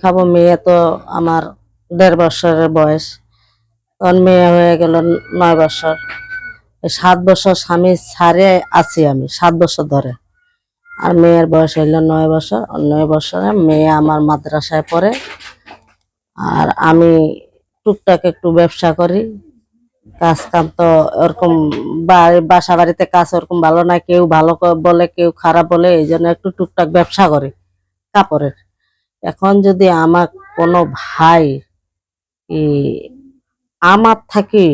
খাব, মেয়ে তো আমার দেড় বছরের বয়স। তখন মেয়ে হয়ে গেল নয় বছর। সাত বছর স্বামী ছাড়ে আছি আমি, সাত বছর ধরে। আর মেয়ের বয়স হইল নয় বছর। নয় বছরে মেয়ে আমার মাদ্রাসায় পড়ে। আর আমি টুকটাক একটু ব্যবসা করি। কাজ কাম তো ওরকম বাসা বাড়িতে কাজ ওরকম ভালো না কেউ ভালো বলে, কেউ খারাপ বলে, এই জন্য একটু টুকটাক ব্যবসা করি। কাপড়ের। এখন যদি আমার কোনো ভাই আমার থাকি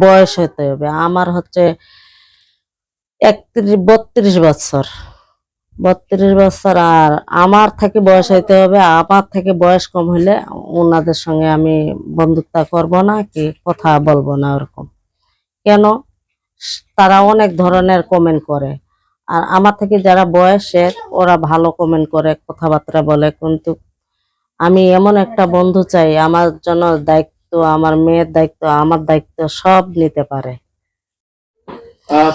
বয়স হতে হবে। আমার হচ্ছে একত্রিশ, বত্রিশ বছর। বত্রিশ বছর আর আমার থেকে বয়স হইতে হবে। আমার থেকে বয়স কম হলে ওনাদের সঙ্গে আমি বন্ধুত্ব করব না কি কথা বলব না ওরকম। কেন? তারা অনেক ধরনের কমেন্ট করে। আর আমার থেকে যারা বয়সের ওরা ভালো কমেন্ট করে, কথাবার্তা বলে। কিন্তু আমি এমন একটা বন্ধু চাই, আমার জন্য দায়িত্ব, আমার মেয়ের দায়িত্ব, আমার দায়িত্ব সব নিতে পারে।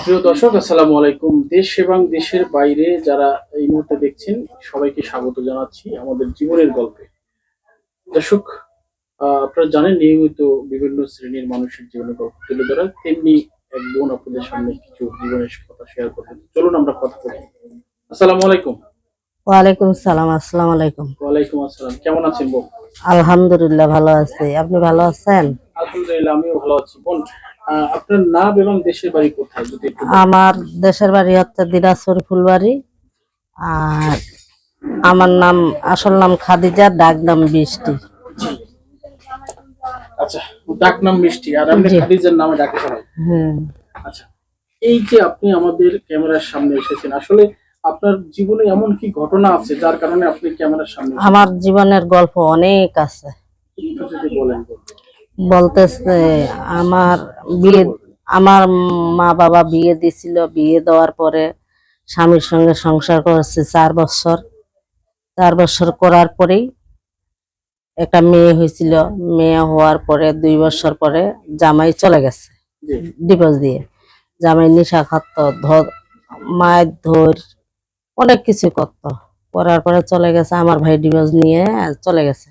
প্রিয় দর্শক, আসসালামু আলাইকুম। দেশ এবং দেশের বাইরে যারা এই মুহূর্তে দেখছেন, সবাইকে স্বাগত জানাচ্ছি আমাদের জীবনের গল্পে। দর্শক আপনারা জানেন নিয়মিত বিভিন্ন শ্রেণির মানুষের জীবনের গল্প তুলে ধরা, তেমনি এক বোন আপনাদের সামনে কিছু জীবনের কথা শেয়ার করতে। চলুন আমরা কথা বলি। আসসালামু আলাইকুম। ওয়ালাইকুম সালাম আসসালামু আলাইকুম। ওয়ালাইকুম আসসালাম। কেমন আছেন বোন আলহামদুলিল্লাহ ভালো আছি। আপনি ভালো আছেন? আলহামদুলিল্লাহ আমিও ভালো আছি। বোন আপনার নাম এবং দেশের বাড়ি কোথায়? যদি আমার দেশের বাড়ি হচ্ছে দিনাজপুর ফুলবাড়ি। আর আমার নাম আসল নাম খাদিজা ডাক নাম বৃষ্টি। আচ্ছা ডাক নাম মিষ্টি আর আপনি খাদিজার নামে ডাকে সবাই। হুম। আচ্ছা এই যে আপনি আমাদের ক্যামেরার সামনে এসেছেন আসলে আপনার জীবনে এমন কি ঘটনা আছে যার কারণে আপনি ক্যামেরার সামনে আমার জীবনের গল্প অনেক আছে। বলতেছে আমার বিয়ে আমার মা বাবা বিয়ে দিছিল বিয়ে দেওয়ার পরে স্বামীর সঙ্গে সংসার করেছে চার বছর। চার বছর করার পরেই একটা মেয়ে হয়েছিল। মেয়ে হওয়ার পরে দুই বছর পরে জামাই চলে গেছে। ডিভোর্স দিয়ে। জামাই নিশা খাত ধর মায়ের ধর অনেক কিছু করত। করার পরে চলে গেছে আমার ভাই ডিভোর্স নিয়ে চলে গেছে।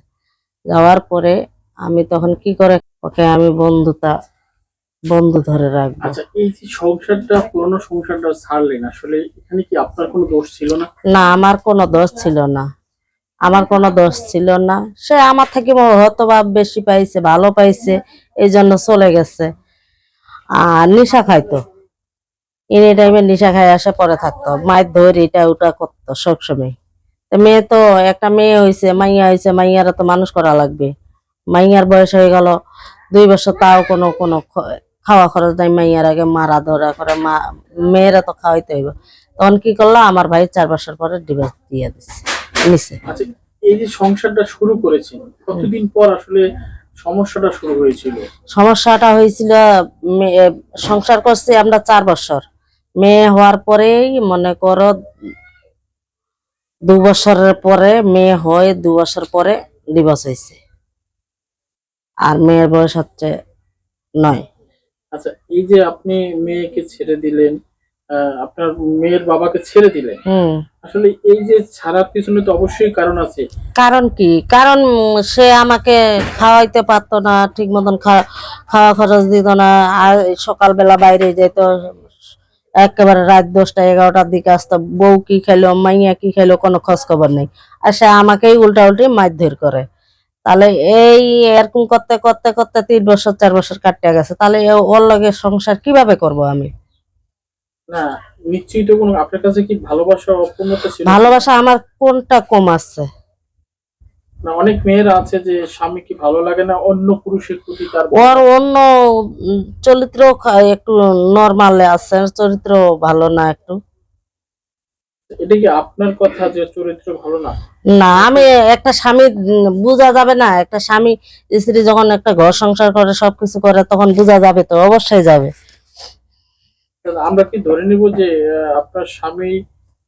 যাওয়ার পরে আমি তখন কি করে ওকে আমি বন্ধুতা বন্ধু ধরে রাখব। আচ্ছা এই যে সংসারটা পুরনো সংসারটা ছাড়লেন আসলে এখানে কি আপনার কোনো দোষ ছিল না? না আমার কোনো দোষ ছিল না। আমার কোনো দোষ ছিল না। সে আমার থেকে হয়তো বা বেশি পাইছে ভালো পাইছে এই জন্য চলে গেছে। আর নেশা খাইতো। এনি টাইমে নেশা খাই আসে পরে থাকতো। মায়ের ধরে এটা ওটা করতো সবসময়। তো মেয়ে তো একটা মেয়ে হয়েছে মাইয়া হয়েছে মাইয়ারা তো মানুষ করা লাগবে। মাইয়ার বয়স হয়ে গেল দুই বছর তাও কোনো কোনো খাওয়া খরচ নাই মাইয়ার আগে মারা ধরা করে মা মেয়েরা তো খাওয়াইতে হইব। তখন কি করল আমার ভাই চার বছর পরে ডিভোর্স দিয়ে দিচ্ছে নিছে। এই যে সংসারটা শুরু করেছেন কতদিন পর আসলে সমস্যাটা শুরু হয়েছিল? সমস্যাটা হয়েছিল সংসার করছি আমরা চার বছর। মেয়ে হওয়ার পরেই মনে করো দু বছরের পরে মেয়ে হয়ে দু বছর পরে ডিভোর্স হয়েছে। আর মেয়ের বয়স হচ্ছে নয়। আচ্ছা এই যে আপনি মেয়েকে ছেড়ে দিলেন আপনার মেয়ের বাবাকে ছেড়ে দিলেন হুম। আসলে এই যে ছাড়ার পিছনে তো অবশ্যই কারণ আছে। কারণ কি? কারণ সে আমাকে খাওয়াইতে পারতো না ঠিক মতন খাওয়া খরচ দিত না আর সকালবেলা বাইরে যেত একেবারে রাত দশটা এগারোটার দিকে আসতো বউ কি খেলো মাইয়া কি খেলো কোনো খোঁজ খবর নেই। আর সে আমাকেই উল্টা উল্টি মারধর করে। তাহলে এই এরকম করতে করতে করতে তিন বছর চার বছর কাটতে গেছে। তাহলে ওর লগে সংসার কীভাবে করব আমি? না নিশ্চয়ই তো কোনো আপনার কাছে কি ভালোবাসা অপূর্ণতা ছিল? ভালোবাসা আমার কোনটা কম আছে না অনেক মেয়েরা আছে যে স্বামীকে ভালো লাগে না অন্য পুরুষের প্রতি তার ওর অন্য চরিত্র একটু নর্মাল আছে চরিত্র ভালো না একটু। এটা কি আপনার কথা যে চরিত্র ভালো না? না আমি একটা স্বামী বোঝা যাবে না একটা স্বামী স্ত্রী যখন একটা ঘর সংসার করে সবকিছু করে তখন বোঝা যাবে তো অবশ্যই যাবে। আমরা কি ধরে নিব যে আপনার স্বামী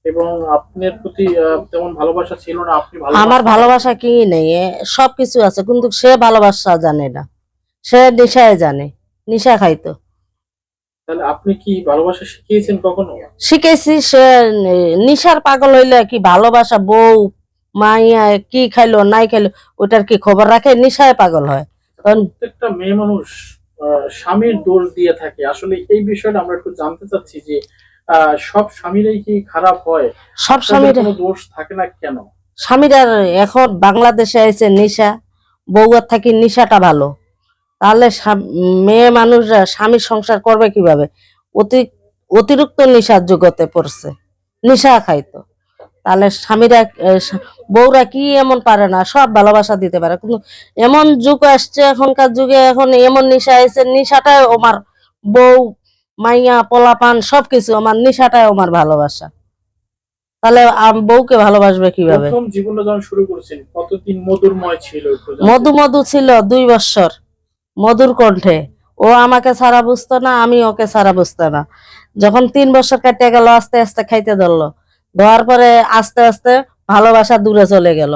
এবং আপনার প্রতি তেমন ভালোবাসা ছিল না আপনি আমার ভালোবাসা কি নেই এ, সবকিছু আছে কিন্তু সে ভালোবাসা জানে না। সে নেশায় জানে নেশা খাইতো। তাহলে আপনি কি ভালোবাসা শিখিয়েছেন কখনো? শিখেছি সে নিশার পাগল হইলে কি ভালোবাসা বউ মাইয়া কি খাইলো নাই খাইলো ওটার কি খবর রাখে? নিশায় পাগল হয়। তখন প্রত্যেকটা মেয়ে মানুষ স্বামীর দোষ দিয়ে থাকে। আসলে এই বিষয়টা আমরা একটু জানতে চাচ্ছি যে সব স্বামীরাই কি খারাপ হয়? সব স্বামীর কোনো দোষ থাকে না কেন? স্বামীরা এখন বাংলাদেশে এসে নিশা। বউয়ার থাকি নিশাটা ভালো। তাহলে মেয়ে মানুষরা স্বামীর সংসার করবে কীভাবে? অতি অতিরিক্ত নিশার জগতে পড়ছে। নিশা খাইতো। তাহলে স্বামীরা বউরা কি এমন পারে না? সব ভালোবাসা দিতে পারে। কিন্তু এমন যুগ আসছে এখনকার যুগে এখন এমন নিশা এসে নিশাটাই আমার বউ মাইয়া পোলাপান সবকিছু আমার নিশাটাই আমার ভালোবাসা। তাহলে বউকে ভালোবাসবে কীভাবে? প্রথম জীবনটা যখন শুরু করেছেন কতদিন মধুরময় ছিল মধু মধু ছিল দুই বৎসর মধুর কণ্ঠে। ও আমাকে ছাড়া বুঝতো না আমি ওকে ছাড়া বুঝতো না। যখন তিন বছর কাটিয়ে গেল আস্তে আস্তে খাইতে ধরলো। ধোয়ার পরে আস্তে আস্তে ভালোবাসা দূরে চলে গেল।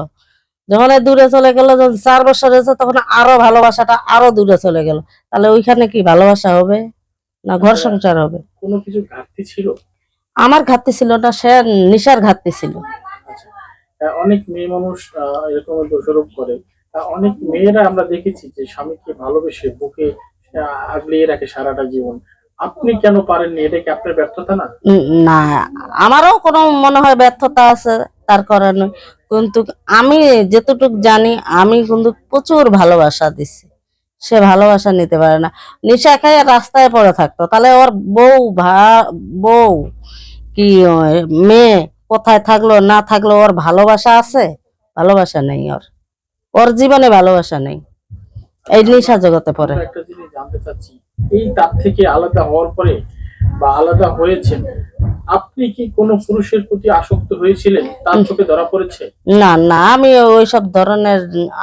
যখন দূরে চলে গেল যখন চার বছর হয়েছে তখন আরও ভালোবাসাটা আরও দূরে চলে গেল। তাহলে ওইখানে কি ভালোবাসা হবে? না ঘর সংসার হবে। কোনো কিছু ঘাটতি ছিল? আমার ঘাটতি ছিল না সে নিশার ঘাটতি ছিল। আচ্ছা। অনেক মেয়ে মানুষ এরকম দোষারোপ করে। অনেক মেয়েরা আমরা দেখেছি যে স্বামীকে ভালোবেসে বুকে আগলিয়ে রাখে সারাটা জীবন। আপনি কেন পারেননি? এটা কি আপনার ব্যর্থতা না? না আমারও কোনো মনে হয় ব্যর্থতা আছে তার কারণে। কিন্তু আমি যেতটুক জানি আমি কিন্তু প্রচুর ভালোবাসা দিছি। সে ভালোবাসা নিতে পারে না। নিশা খাইয়ে রাস্তায় পড়ে থাকতো। তাহলে ওর বউ ভা বউ কি মেয়ে কোথায় থাকল না থাকল ওর ভালোবাসা আছে? ভালোবাসা নেই ওর। ওর জীবনে ভালোবাসা নেই। এই নিশা জগতে পড়ে। একটা জিনিস জানতে চাচ্ছি এই তার থেকে আলাদা হওয়ার পরে বা আলাদা হয়েছেন আপনি কি কোনো পুরুষের প্রতি আসক্ত হয়েছিলেন? তার চোখে ধরা পড়েছে? না না আমি ওইসব ধরনের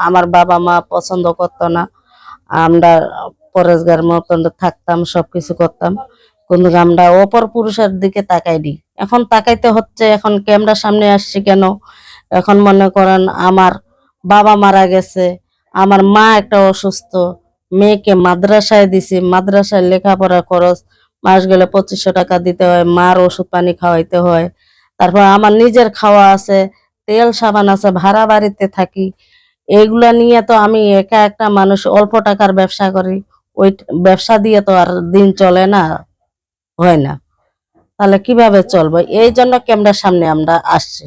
আমার বাবা মা পছন্দ করতো না। আমরা পরেশগার মতন থাকতাম, সবকিছু করতাম। কিন্তু আমরা অপর পুরুষের দিকে তাকাইনি। এখন তাকাইতে হচ্ছে, এখন ক্যামেরার সামনে আসছি কেন? এখন মনে করেন আমার বাবা মারা গেছে, আমার মা একটা অসুস্থ, মেয়েকে মাদ্রাসায় দিছি, মাদ্রাসায় লেখাপড়া খরচ, মাস গেলে পঁচিশশো টাকা দিতে হয়, মার ওষুধ পানি খাওয়াইতে হয়। তারপর আমার নিজের খাওয়া আছে, তেল সাবান আছে, ভাড়া বাড়িতে থাকি এইগুলা নিয়ে তো আমি একা একটা মানুষ অল্প টাকার ব্যবসা করি। ওই ব্যবসা দিয়ে তো আর দিন চলে না হয় না। তাহলে কীভাবে চলবো? এই জন্য ক্যামেরার সামনে আমরা আসছি।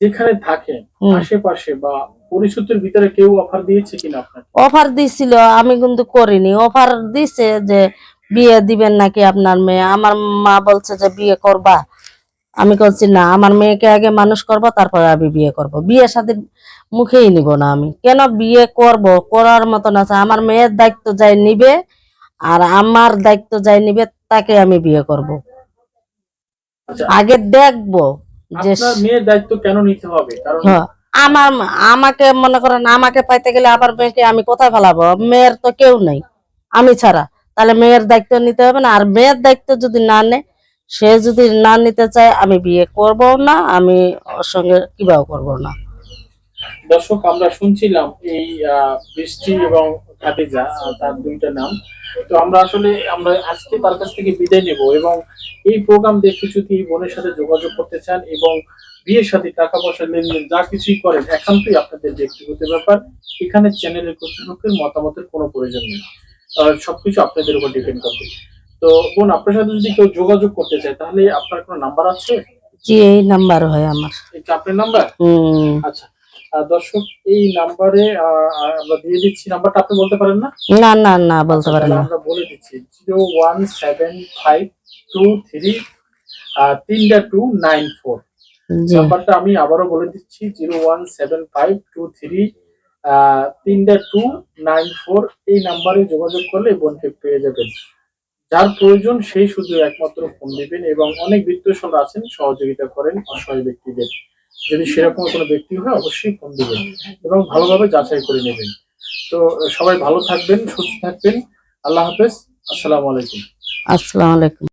যেখানে থাকেন হুম। আশেপাশে বা পরিচিতির ভিতরে কেউ অফার দিয়েছে কিনা আপনাকে? অফার দিছিল আমি কিন্তু করিনি। অফার দিছে যে বিয়ে দিবেন নাকি আপনার মেয়ে? আমার মা বলছে যে বিয়ে করবা। আমি বলছি না আমার মেয়েকে আগে মানুষ করব তারপরে আমি বিয়ে করব। বিয়ে সাথে মুখেই নিব না আমি। কেন বিয়ে করব? করার মতন আছে। আমার মেয়ের দায়িত্ব যাই নিবে আর আমার দায়িত্ব যাই নিবে তাকে আমি বিয়ে করব। আচ্ছা। আগে দেখব যে মেয়ের দায়িত্ব কেন নিতে হবে? কারণ হ্যাঁ, আমার আমাকে মনে করেন আমাকে পাইতে গেলে আবার মেয়েকে আমি কোথায় ফেলাবো? মেয়ের তো কেউ নেই। আমি ছাড়া। তাহলে মেয়ের দায়িত্ব নিতে হবে না। আর মেয়ের দায়িত্ব যদি না নেয় সে যদি না নিতে চায়, আমি বিয়ে করব না, আমি ওর সঙ্গে কীভাবে করব না? দর্শক, আমরা শুনছিলাম এই বৃষ্টি এবং খাদিজা তার দুইটা নাম। তো আমরা আসলে, আমরা আজকে তার কাছ থেকে বিদায় নেব এবং এই প্রোগ্রাম দেখে যদি বোনের সাথে যোগাযোগ করতে চান এবং বিয়ের সাথে টাকা পয়সা লেনদেন যা কিছুই করেন, একান্তই আপনাদের ব্যক্তিগত ব্যাপার, এখানে চ্যানেলের কর্তৃপক্ষের মতামতের কোনো প্রয়োজন নেই। সবকিছু আপনাদের উপর ডিপেন্ড করবে। তো বোন আপনার সাথে যদি কেউ যোগাযোগ করতে চায় তাহলে আপনার কোনো নাম্বার আছে? জি এই নাম্বার হয় আমার। এটা আপনার নাম্বার? হম। আচ্ছা। দর্শক এই নাম্বারে আমরা দিয়ে দিচ্ছি নাম্বারটা আপনি বলতে পারেন না? না না না বলতে পারেন না। আমরা বলে দিচ্ছি zero one seven five two three তিনটা টু নাইন ফোর। নাম্বারটা আমি আবারও বলে দিচ্ছি zero one seven five two three তিনটা টু নাইন ফোর। এই নাম্বারে যোগাযোগ করলে বোনকে পেয়ে যাবেন। যার প্রয়োজন সেই শুধু একমাত্র ফোন দিবেন এবং অনেক বিত্তশাল আছেন, সহযোগিতা করেন অসহায় ব্যক্তিদের। যদি সেরকম কোনো ব্যক্তি হয়, অবশ্যই ফোন দিবেন এবং ভালোভাবে যাচাই করে নেবেন। তো সবাই ভালো থাকবেন, সুস্থ থাকবেন। আল্লাহ হাফেজ। আসসালামু আলাইকুম। আসসালামু আলাইকুম।